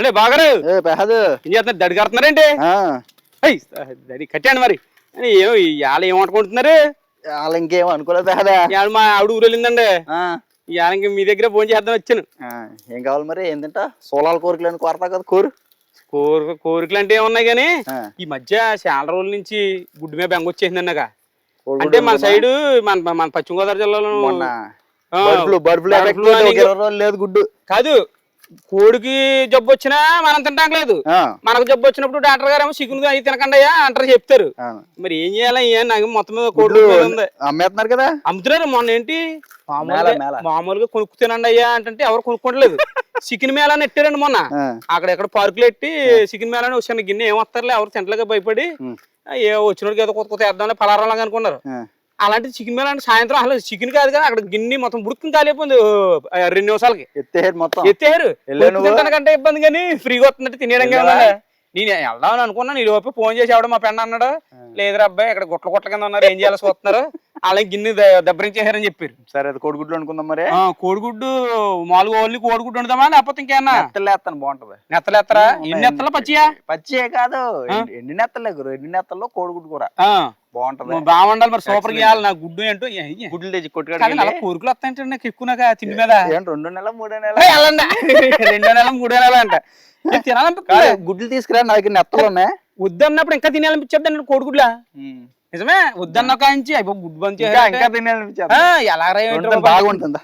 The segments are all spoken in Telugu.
అంటే బాగారు. ఏ పెహదు. ఏం చేస్తున్నారు? దడి కడుతున్నారేంటి? అయ్, దడి కట్టాను మరి. అని ఏం ఇవాళ ఏం వండుకుంటున్నారు వాళ్ళు ఇంకేం అనుకోలేదు పెహదా. ఇవాళ మా ఆవిడ ఊరు వెళ్ళిందండి. ఇవాళ ఇంక మీ దగ్గర ఫోన్ చేద్దాం వచ్చాను. ఏం కావాలి మరి? ఏం తింటా? సోలాల కోరికలు అని కోరతా కదా కోరు. కోరిక కోరికలు అంటే ఏమున్నాయి కానీ ఈ మధ్య చాలా రోజుల నుంచి గుడ్డు మీద బెంగ వచ్చేసింది కోడిగుడ్డు అంటే మన? సైడ్ మన మన పశ్చిమ గోదావరి జిల్లాలో లేదు గుడ్డు. కాదు. కోడికి జబ్బు వచ్చినా మనం తింటాం లేదు. మనకు జబ్బు వచ్చినప్పుడు డాక్టర్ గారు ఏమో చికెన్ అవి తినకండి అయ్యా అంటారు చెప్తారు. మరి ఏం చేయాలి నాకు మొత్తం మీద కోడి అమ్మేస్తున్నారు కదా? అమ్ముతున్నారు. మొన్న ఏంటి? మామూలుగా కొనుక్కు తినండి అయ్యా అంటే ఎవరు కొనుక్కోవట్లేదు. చికెన్ మేళ అని ఎట్టారండి మొన్న. అక్కడ ఎక్కడ పార్కులు ఎట్టి చికెన్ మేళ అని చిన్న గిన్నె ఏమొస్తారులే ఎవరు తింటలేక భయపడి ఏ వచ్చినోడికి ఏదో కొత్త కొత్త వేద్దాంలే పలారాలాగా అనుకున్నారు. ఆ. అలాంటి చికెన్ మేళ అంటే సాయంత్రం అసలు చికెన్ కాదు కానీ అక్కడ గిన్నె మొత్తం బుడుకుని కాలిపోయింది రెండు నిమిషాలకి. మొత్తం. ఎత్తేరు? తింటానికంటే ఇబ్బంది కానీ ఫ్రీగా వస్తుందంటే తినేయడం? కదా నేను వెళ్దామని అనుకున్నాను ఈ లోపు ఫోన్ చేసి ఆవిడ మా పెండ అన్నాడు లేదురా అబ్బాయి ఇక్కడ గుట్ల గుట్ల కింద ఉన్నారు ఏం చేయాలి చూస్తున్నారు? అలాగే గిన్నె దబ్బరించేసారని చెప్పారు. సరే అది కోడిగుడ్లు అనుకుందాం మరి. కోడిగుడ్డు మామూలుగా ఓన్లీ కోడిగుడ్డు వండుదామా లేకపోతే ఇంకేనా నెత్తలేస్తాను బాగుంటది. నెత్తలేత్తరా? ఉన్నాయి. ఎన్ని నెత్తలు? పచ్చియా? పచ్చియే కాదు. ఎండి- ఎండి నెత్తలే ఎండి నెత్తల్లో కోడిగుడ్డు కూర. ఆ, బాగుంటది. బాగుండాలి మరి సూపర్ గేయాలి నా గుడ్డు ఏంటో గుడ్లు తెచ్చి అలా కోరికలు వస్తాయంటే నాకు ఎక్కువ నాకు తిండి మీద. రెండు నెలల మూడో నెల? వెళ్ళండి. రెండో నెల మూడో నెల అంట. తినాలనిపిస్తుంది గుడ్లు తీసుకురా నా దగ్గర నెత్తలు ఉన్నాయి. వద్దన్నప్పుడు ఇంకా తినాలనిపించేది కోడిగుడ్లా? నిజమే వద్దన్న కాంచి అయిపో గుడ్ బంద్. ఎలా. బాగుంటుందా.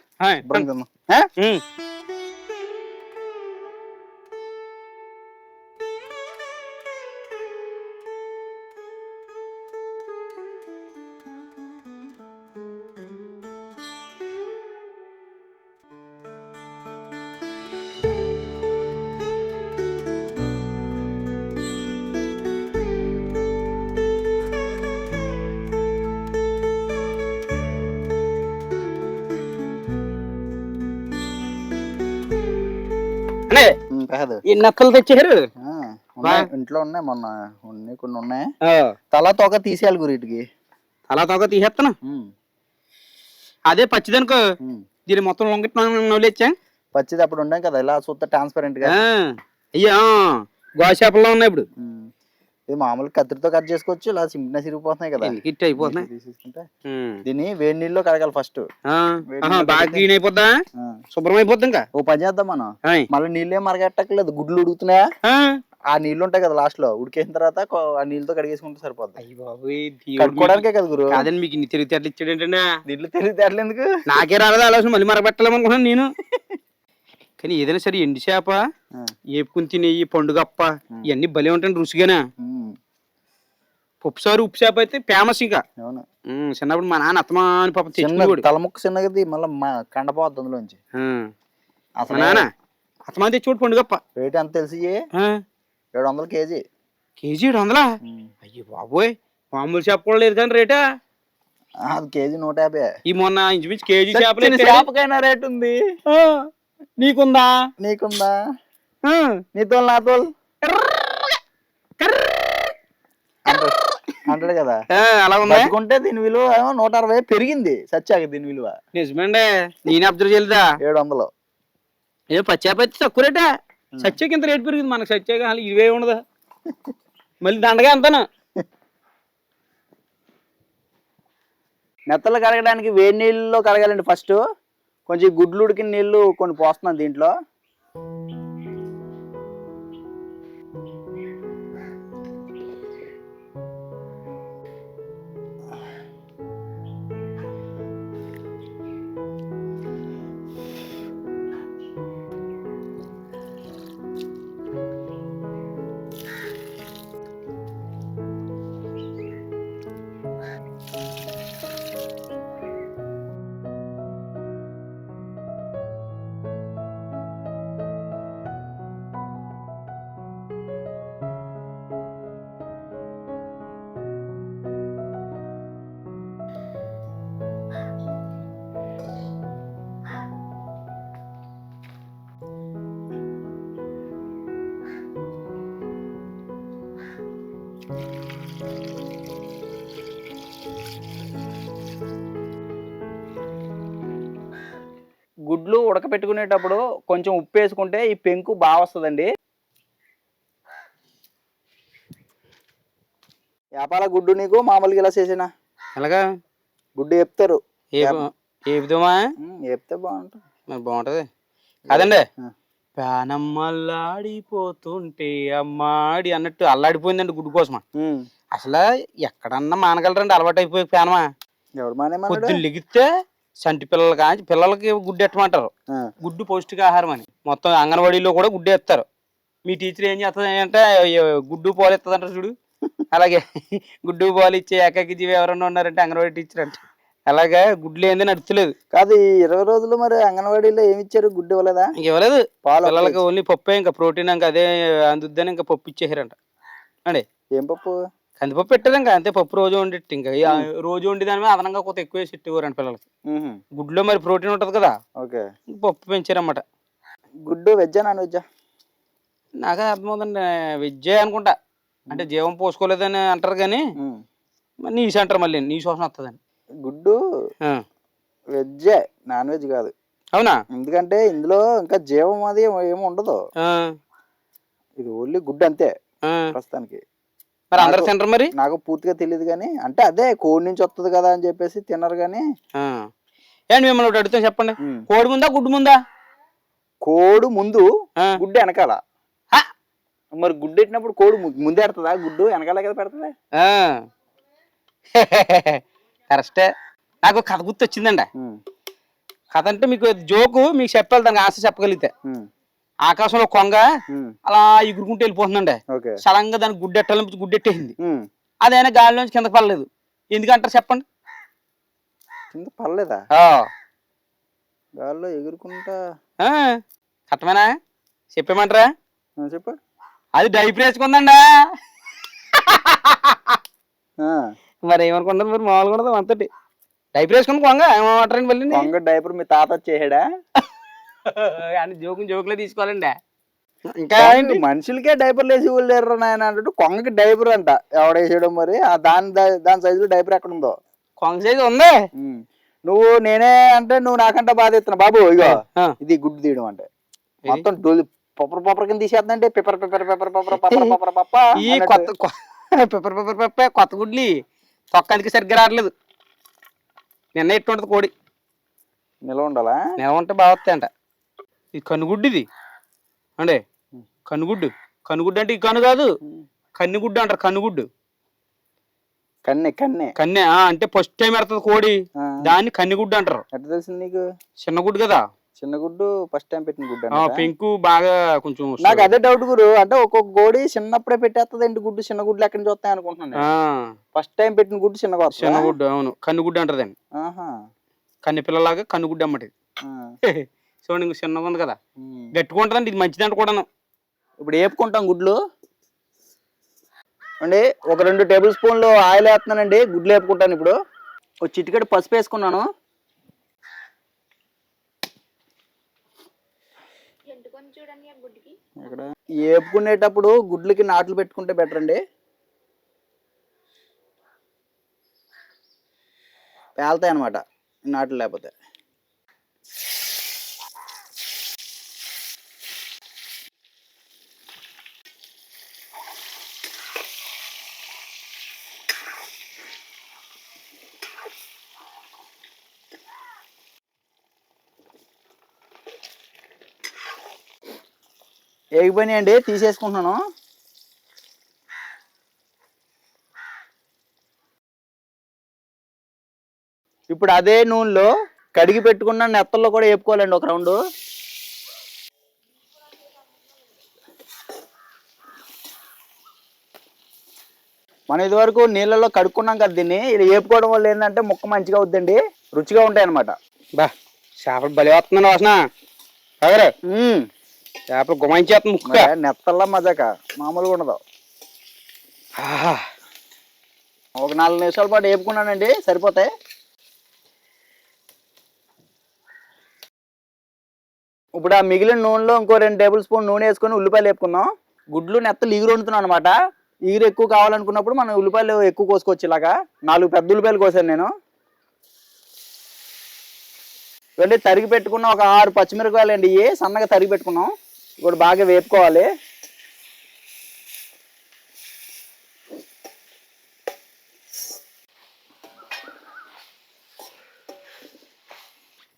కాదు. ఈ నక్కలు తెచ్చారు. ఇంట్లో ఉన్నాయి మొన్న. ఉన్నాయి కొన్ని ఉన్నాయి. తల తోక తీసేయాలి గురు వీటికి అలా తోక తీసేస్తాను అదే పచ్చిదనుకో. దీని మొత్తం లొంగిట్ నవ్వులేచ్చా? పచ్చిది అప్పుడు ఉండాం కదా ఇలా చూస్తే ట్రాన్స్పరెంట్గా. అయ్యా గోషాపల్లో ఉన్నాయి ఇప్పుడు. ఇది మామూలు కత్తిరితో కట్ చేసుకోవచ్చు ఇలా సింపుల్ సిరిగిపోతున్నాయి కదా. ఇట్ట అయిపోతున్నాయి. తీసేసుకుంటే ఉమ్. దీన్ని వేడి నీళ్ళలో కడగాలి ఫస్ట్ బాగా క్లీన్ అయిపోద్దా? శుభ్రం అయిపోద్ది ఇంకా? ఓ పని చేద్దాం మనం. మళ్ళీ నీళ్ళే మరగట్టలేదు గుడ్లు ఉడుకుతున్నాయా? ఆ. నీళ్ళు ఉంటాయి కదా లాస్ట్లో. ఉడికేసిన తర్వాత ఆ నీళ్ళతో కడిగేసుకుంటే సరిపోద్ది. కడుక్కోవడానికే కదా గురు. కాదండి మీకు ఇన్ని తెలివితేటలు ఇచ్చాడు ఏంటంటే దీంట్లో ఎందుకు? నాకే రాలేదు ఆలోచన? మళ్ళీ మరగబెట్టాలనుకున్నాను నేను. కానీ ఏదైనా సరే ఎండి చేప. ఏపుకుని తినే ఈ పండుగప్ప ఇవన్నీ భలే ఉంటాయి రుచిగానే. ఉమ్, పప్పుసారు ఉప్పు చేప అయితే ఫేమస్ ఇంకా. అవును. ఉమ్, చిన్నప్పుడు మా నాన్న అత్తమా అని పాప చిన్న తెచ్చుకునేవాడు. తలముక్క చిన్నది మళ్ళీ కండపోద్ది అందులోంచి. మా అసలు నాన్న అత్తమా తెచ్చుకోడు పండుగప్ప రేట్ ఎంత తెలిసి ఆ, ఏడు వందల కేజీ. కేజీ ఏడు వందలా అయ్యో బాబోయ్ మామూలు చేప కూడా లేదు కానీ రేటా? ఆ, అది కేజీ నూట యాభై. ఈ మొన్న ఇంచుమించు కేజీ చేపలు ఎత్తాడు. చేపకైనా రేట్ ఉంది. ఆ, నీకుందా? నీకుందా? ఆ, నీతో నాతో అంటాడు కదా. అలా ఉందా? దీని విలువ ఏమో నూట అరవై పెరిగింది సచ్చాక దీని విలువ. నిజమండి. నేను అబ్జర్వ్ చేయలేదా? ఏడు వందలు ఏ పచ్చాప అయితే తక్కువ రేటా? సత్యకి ఇంత రేటు పెరిగింది. మనకు సత్యాక అసలు ఇవే ఉండదు? మళ్ళీ దండగా అంతాను నెత్తలు కడగడానికి వేడి నీళ్ళలో కడగాలండి ఫస్ట్. కొంచెం గుడ్లు ఉడికిన నీళ్ళు కొన్ని పోస్తున్నాను దీంట్లో. గుడ్లు ఉడకపెట్టుకునేటప్పుడు కొంచెం ఉప్పు వేసుకుంటే ఈ పెంకు బాగా వస్తుందండి. వ్యాపార గుడ్డు నీకు మామూలుగా ఇలా చేసినా? ఎలాగా? గుడ్డు చెప్తారు ఏపుదామా? చెప్తే బాగుంటుంది. మరి అదండి పేనమ్మల్లాడిపోతుంటే అమ్మాడి అన్నట్టు అల్లాడిపోయిందండి గుడ్డు కోసమా? అసలు ఎక్కడన్నా మానగలరండి అలవాటు అయిపోయి పేనమా ఎవరు మానే పొద్దున్న లిగితే సంటి పిల్లలు కానీ పిల్లలకి గుడ్డు ఎట్టమంటారు. గుడ్డు పౌష్టికాహారం అని. మొత్తం అంగన్వాడీలో కూడా గుడ్డు ఎత్తారు. మీ టీచర్ ఏం చేస్తుంది అంటే గుడ్డు పాలు ఎత్తదంటారు చూడు. అలాగే గుడ్డు పాలు ఇచ్చే ఏకాకి జీవి ఎవరన్నా ఉన్నారంటే అంగన్వాడీ టీచర్ అంటే. అలాగే గుడ్లు ఏంది నడుచలేదు కాదు ఈ ఇరవై రోజులు మరి అంగన్వాడీలో ఏమి ఇచ్చారు? గుడ్డు ఇవ్వలేదా? ఇంక ఇవ్వలేదు. పాలు పిల్లలకి ఓన్లీ పప్పే ఇంకా ప్రోటీన్ ఇంకా అదే అందుద్దని ఇంకా పప్పు ఇచ్చేసారంట. అండి. ఏం పప్పు? కందిపప్పు పెట్టారు ఇంకా అంతే పప్పు రోజు వండిట్టు ఇంకా. ఈ ఆ రోజు వండి దాని మీద అదనంగా కొంత ఎక్కువ వేసి ఇట్టేవారంట పిల్లలకి. గుడ్లో మరి ప్రోటీన్ ఉంటుంది కదా ఓకే. ఇంక పప్పు పెంచారన్నమాట. గుడ్డు వెజ్జా నాన్ వెజ్జా? నాకే అర్థమవుతుందండి విద్య అనుకుంటా. అంటే జీవం పోసుకోలేదని అంటారు కానీ మరి నీసు అంటారు మళ్ళీ నీ శోషణ వస్తుందని గుడ్డు ఆ. వెజ్జే నాన్ వెజ్ కాదు. అవునా? ఎందుకంటే ఇందులో ఇంకా జీవం అది ఏమి ఉండదు ఆ, ఇది ఓన్లీ గుడ్డు అంతే ఆ. ప్రస్తుతానికి. మరి అందరు తినరు మరి? నాకు పూర్తిగా తెలియదు కానీ అంటే అదే కోడి నుంచి వస్తుంది కదా అని చెప్పేసి తినరు కానీ. ఏంటి మిమ్మల్ని ఒకటి అడుగుతాను చెప్పండి? కోడి ముందా గుడ్డు ముందా? కోడు ముందు. గుడ్డు వెనకాల. హ! మరి గుడ్డు పెట్టినప్పుడు కోడి ముందే పెడతదా గుడ్డు వెనకాల కదా పెడతదా. కరెక్టే. నాకు కథ గుర్తు వచ్చిందండి కథ అంటే మీకు జోకు మీకు చెప్పాలి దానికి ఆశ చెప్పగలిగితే. ఆకాశంలో కొంగ అలా ఎగురుకుంటూ వెళ్ళిపోతుందండి. సడన్గా దానికి గుడ్డెట్టాలని గుడ్డెట్టేసింది. అదైనా గాలిలోంచి కిందకి పడలేదు. ఎందుకంటారు చెప్పండి? కింద పర్లేదా ఆ. గాల్లో ఎగురుకుంటా. కట్టమేనా చెప్పేమంటారా? చెప్పు. అది డైపర్ వేసుకుందండా. మరి ఏమనుకుంటుంది మరి మామూలుగా ఉండదు అంతటి. డైపర్ వేసుకుని కొంగ. ఏమంటారండి మళ్ళీ. కొంగ డైపర్ మీ తాత చేసాడా అని జోకుని జోకులే తీసుకోవాలండి. ఇంకా మనుషులకే డైపర్లు వేసి లేరు నాయన అంటాడు. కొంగకి డైపర్ అంట. ఎవడేసాడు మరి? ఆ దాని దాని సైజులో డైపర్ ఎక్కడ ఉందో కొంగ సైజు ఉంది. నువ్వు నేనే అంటే నువ్వు నాకంటే బాధ ఎత్తున్నా బాబు ఇగో. ఇది గుడ్డు తీయడం అంటే. మొత్తం డొలి పొప్పర్ పొప్పర్ కింద తీసేద్దంటే పెప్పర్ పెప్పర్ పెప్పర్ పెప్పర్ పప్పర్ పప్పర్ పప్ప ఈ కొత్త పెప్పర్ పెప్పర్ పెప్ప కొత్త గుడ్లి. తొక్క అందుకే సరిగ్గా రావట్లేదు. నిన్న ఎట్టుంటది కోడి. నిలవ ఉండాలా? నిల ఉంటే బాగా వస్తాయంట. ఇది కన్నుగుడ్డు ఇది. అండే కన్నుగుడ్డు. కన్నుగుడ్డు అంటే ఈ కన్ను కాదు. కన్నుగుడ్డు అంటారు కన్నుగుడ్డు. కన్నే కన్నే. కన్నె అంటే ఫస్ట్ టైం పెడుతుంది కోడి. దాన్ని కన్నిగుడ్డు అంటారు. ఎట్లా తెలిసింది నీకు? చిన్న గుడ్డు కదా. చిన్న గుడ్డు ఫస్ట్ టైం పెట్టిన గుడ్డు? పెంకు బాగా కొంచెం నాకు అదే డౌట్ గురు. అంటే ఒక్కొక్క కోడి చిన్నప్పుడే పెట్టేస్తుంది ఏంటి గుడ్డు. చిన్న గుడ్లు ఎక్కడి నుంచి వస్తాయి అనుకుంటున్నాను ఫస్ట్ టైం పెట్టిన గుడ్డు చిన్న వస్తుందా? గుడ్డు అవును. కన్నుగుడ్డు అంటారండి ఆహా. కన్ని పిల్లలాగా కన్నుగుడ్డు అమ్మటి. చూడండి ఇంక చిన్నగా ఉంది కదా. ఉమ్. గట్టుకుంటుందండి ఇది మంచిదంట కూడాను. ఇప్పుడు వేపుకుంటాం గుడ్లు? అండి ఒక రెండు టేబుల్ స్పూన్లు ఆయిల్ వేస్తున్నానండి గుడ్లు వేపుకుంటాను ఇప్పుడు. ఒక చిటికెడు పసుపు వేసుకున్నాను. ఇక్కడ వేపుకునేటప్పుడు గుడ్లకి నాట్లు పెట్టుకుంటే బెటర్ అండి. పేలుతాయి అనమాట నాట్లు లేకపోతే. ఏగిపోయినాయండి తీసేసుకుంటున్నాను. ఇప్పుడు అదే నూనెలో కడిగి పెట్టుకున్న నెత్తల్లో కూడా వేపుకోవాలండి ఒక రౌండ్. మనం ఇదివరకు నీళ్ళలో కడుక్కున్నాం కదా దీన్ని ఇది వేపుకోవడం వల్ల ఏంటంటే ముక్క మంచిగా అవుద్దండి రుచిగా ఉంటాయి అనమాట బా చేపలు బలి వస్తున్నాను వాసన. చేపలు గుమాయించేస్తుంది ముక్క నెత్తల్లా మజాక. మామూలుగా ఉండదు. ఒక నాలుగు నిమిషాల పాటు వేపుకున్నానండి సరిపోతాయి. ఇప్పుడు ఆ మిగిలిన నూనెలో ఇంకో రెండు టేబుల్ స్పూన్ నూనె వేసుకొని ఉల్లిపాయలు వేపుకుందాం. గుడ్లు నెత్తలు ఈగురు వండుతున్నాను అనమాట ఈగురు ఎక్కువ కావాలనుకున్నప్పుడు మనం ఉల్లిపాయలు ఎక్కువ కోసుకోవచ్చు ఇలాగా. నాలుగు పెద్ద ఉల్లిపాయలు కోసాను నేను. వెళ్ళి తరిగి పెట్టుకున్న ఒక ఆరు పచ్చిమిరపకాయలు అండి ఇవి సన్నగా తరిగి పెట్టుకున్నాం. ఇప్పుడు బాగా వేపుకోవాలి.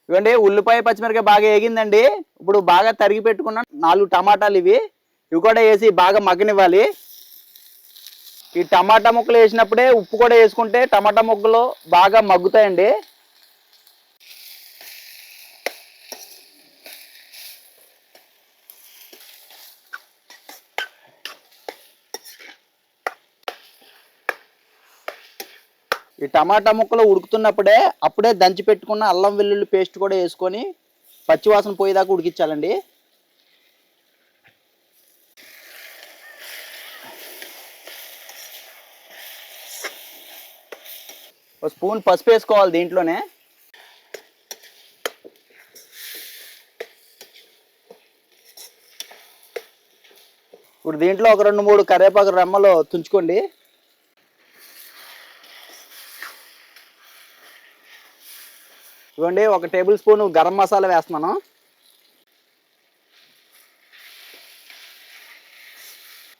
ఇవ్వండి ఉల్లిపాయ పచ్చిమిరకాయ బాగా వేగిందండి. ఇప్పుడు బాగా తరిగి పెట్టుకున్న నాలుగు టమాటాలు ఇవి. ఇవి కూడా వేసి బాగా మగ్గనివ్వాలి. ఈ టమాటా ముక్కలు వేసినప్పుడే ఉప్పు కూడా వేసుకుంటే టమాటా ముక్కలు బాగా మగ్గుతాయండి. ఈ టమాటా ముక్కలు ఉడుకుతున్నప్పుడే అప్పుడే దంచి పెట్టుకున్న అల్లం వెల్లుల్లి పేస్ట్ కూడా వేసుకొని పచ్చివాసన పోయేదాకా ఉడికించాలండి. ఒక స్పూన్ పసుపు వేసుకోవాలి దీంట్లోనే. ఇప్పుడు దీంట్లో ఒక రెండు మూడు కరివేపాకు రెమ్మలు తుంచుకోండి. ఇవ్వండి ఒక టేబుల్ స్పూన్ గరం మసాలా వేస్తున్నాను.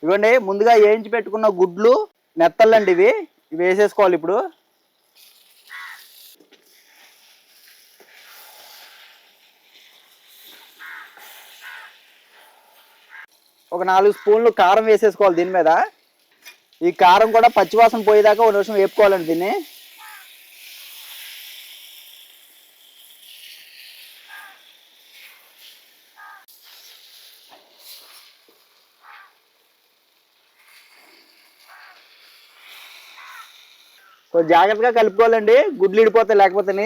ఇవ్వండి ముందుగా వేయించి పెట్టుకున్న గుడ్లు నెత్తళ్ళండి ఇవి. ఇవి వేసేసుకోవాలి ఇప్పుడు. ఒక నాలుగు స్పూన్లు కారం వేసేసుకోవాలి దీని మీద. ఈ కారం కూడా పచ్చివాసన పోయేదాకా ఒక నిమిషం వేపుకోవాలండి దీన్ని. కొంచెం జాగ్రత్తగా కలుపుకోవాలండి. గుడ్లు ఇడిపోతాయి లేకపోతే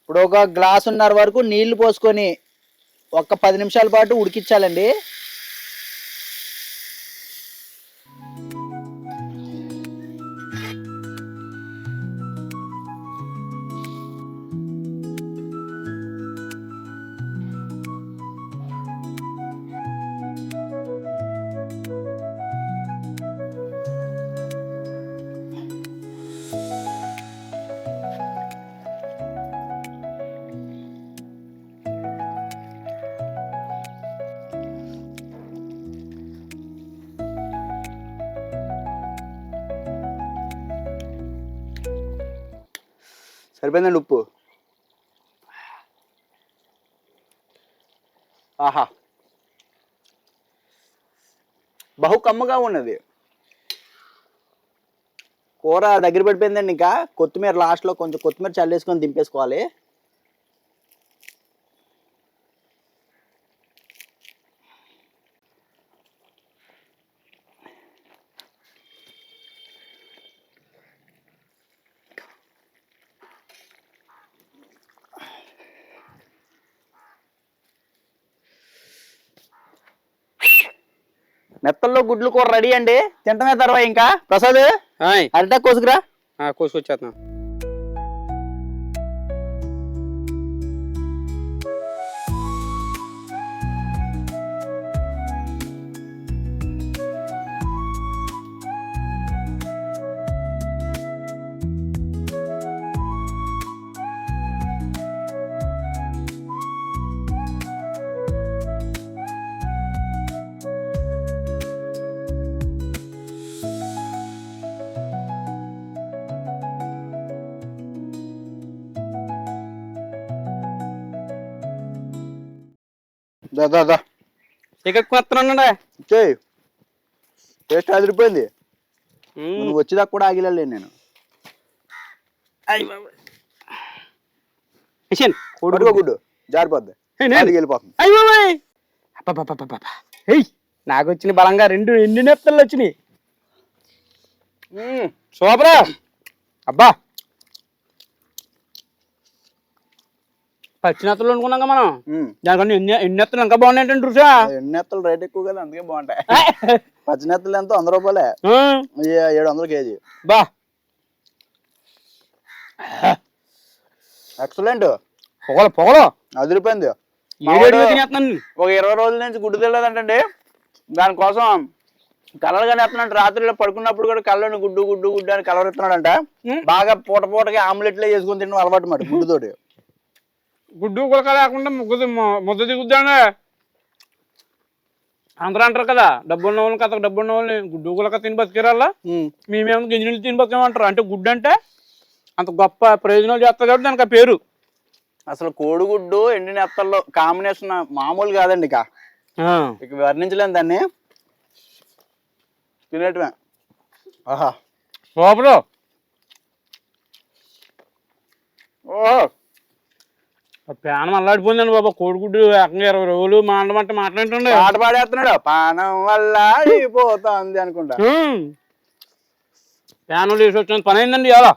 ఇప్పుడు ఒక గ్లాసున్నర వరకు నీళ్ళు పోసుకొని ఒక పది నిమిషాల పాటు ఉడికించాలండి. సరిపోయిందండి ఉప్పు. ఆహా. బహు కమ్మగా ఉన్నది. కూర దగ్గర పడిపోయిందండి ఇంకా. కొత్తిమీర లాస్ట్లో కొంచెం కొత్తిమీర చల్లేసుకొని దింపేసుకోవాలి. మెత్తల్లో గుడ్లు కూర రెడీ అండి. తింటమే తర్వాత ఇంకా. ప్రసాద్ అరిటా కోసుకురా. కోసుకొచ్చేస్తున్నా దా దా ఇక్కడ కొత్తనండా చేయి టేస్ట్ అదిరిపోయింది నువ్వు వచ్చేదాకా కూడా ఆగిలే నేను. మిషన్. కొడుకో. గుడ్డు. జారిపోద్ది. వెళ్ళిపోతుంది. అయ్య నాకు వచ్చిన బలంగా రెండు ఎండు నెత్తలు వచ్చినాయి. సూపరా. అబ్బా. పచ్చి నెత్తలు అనుకున్నాం మనం. దానికన్నా ఎన్ని ఎన్ని నెత్తలు ఇంకా బాగున్నాయంటే రుసా ఎన్నెత్తలు రేట్ ఎక్కువ కదా అందుకే బాగుంటాయి. పచ్చినెత్తలు ఎంతో? వంద రూపాయలే. ఏడు వందలు కేజీ. బా. ఎక్సలెంట్ పొగలు పొగలు. అదిరిపోయింది. ఒక ఇరవై రోజుల నుంచి గుడ్డు తెలియదంటే దానికోసం కలర్ ఎత్తున్నాడు. రాత్రిలో పడుకున్నప్పుడు కూడా కళ్ళని గుడ్డు గుడ్డు గుడ్డు అని కలర్ మ్మ్. బాగా పూట పూటకి ఆమ్లెట్లే చేసుకుని తినడం అలవాటు మాట గుడ్డుతోటి. గుడ్డు గులక లేకుండా ముగ్గుది ముద్ద దిగుద్దానే అందరూ అంటారు కదా డబ్బు ఉన్న వాళ్ళని కథ డబ్బు ఉన్న వాళ్ళని గుడ్డు గులక తిని బతికిరాలా మ్మ్. మేమేమో గింజలు తిని బతికేమంటారు. అంటే గుడ్డు అంటే అంత గొప్ప ప్రయోజనాలు చేస్తారు కాబట్టి దానికి ఆ పేరు. అసలు కోడిగుడ్డు ఎండిన నెత్తల్లో కాంబినేషన్ మామూలు కాదండి ఇక. ఇక వర్ణించలేను దాన్ని. తినేటమే ఆహా. సూపరు ఓహో. ప్యానం అల్లాడిపోయిందండి బాబా. కోడిగుడ్డు ఏకంగా ఇరవై రోజులు మాండమంటే మాట్లాడుతుండే పాట పాడేస్తున్నాడు. పానం వల్ల అయిపోతుంది అనుకుంటా. ప్యానం వేసి వచ్చిన పని అయిందండి ఇలా.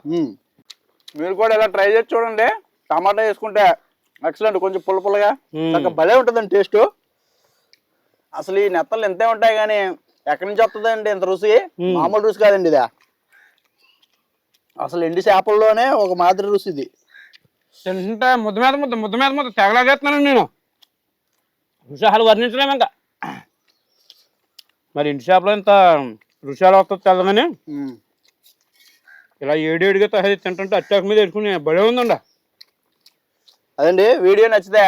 మీరు కూడా ఇలా ట్రై చేసి చూడండి. టమాటా వేసుకుంటే ఎక్సలెంట్. కొంచెం పుల్ల పుల్లగా. భలే ఉంటుందండి టేస్ట్. అసలు ఈ నెత్తలు ఎంతే ఉంటాయి కానీ ఎక్కడి నుంచి వస్తుందండి ఇంత రుచి? మ్మ్. మామూలు రుచి కాదండి ఇదా. అసలు ఎండి చేపల్లోనే ఒక మాదిరి రుచి ఇది. తింటుంటే ముద్ద మీద ముద్ద ముద్ద మీద ముద్ద తెగలాగేస్తున్నాను నేను. రుచాలు వర్ణించలేము ఇంకా. మరి ఇంటి షాప్లో ఇంత రుచాలు వస్తుంది తెల్లగానే మ్మ్. ఇలా ఏడేడిగా తయారు తింటుంటే అత్యాక మీద వేసుకుని బడే ఉందండి. అదండి వీడియో నచ్చితే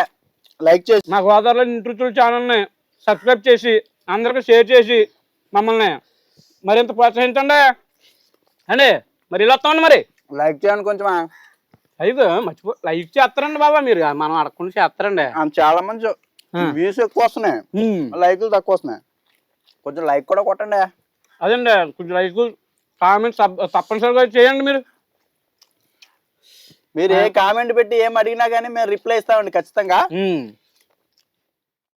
లైక్ చేసి మా గోదావరిలో ఇంటి ఛానల్ని సబ్స్క్రైబ్ చేసి అందరికీ షేర్ చేసి మమ్మల్ని మరింత ప్రోత్సహించండి. అండి మరి ఇలా వస్తామండి మరి. లైక్ చేయండి కొంచెం. లైక్ మర్చిపో లైక్ చేస్తారండి బాబా మీరు. మనం అడగకుండా చేస్తారండి. చాలా మంది. వ్యూస్ ఎక్కువ వస్తున్నాయి. లైకులు తక్కువ వస్తున్నాయి. కొంచెం లైక్ కూడా కొట్టండి. అదండి కొంచెం లైక్ కామెంట్ తప్పనిసరిగా చేయండి మీరు. మీరు ఏ కామెంట్ పెట్టి ఏం అడిగినా కానీ మేము రిప్లై ఇస్తామండి ఖచ్చితంగా.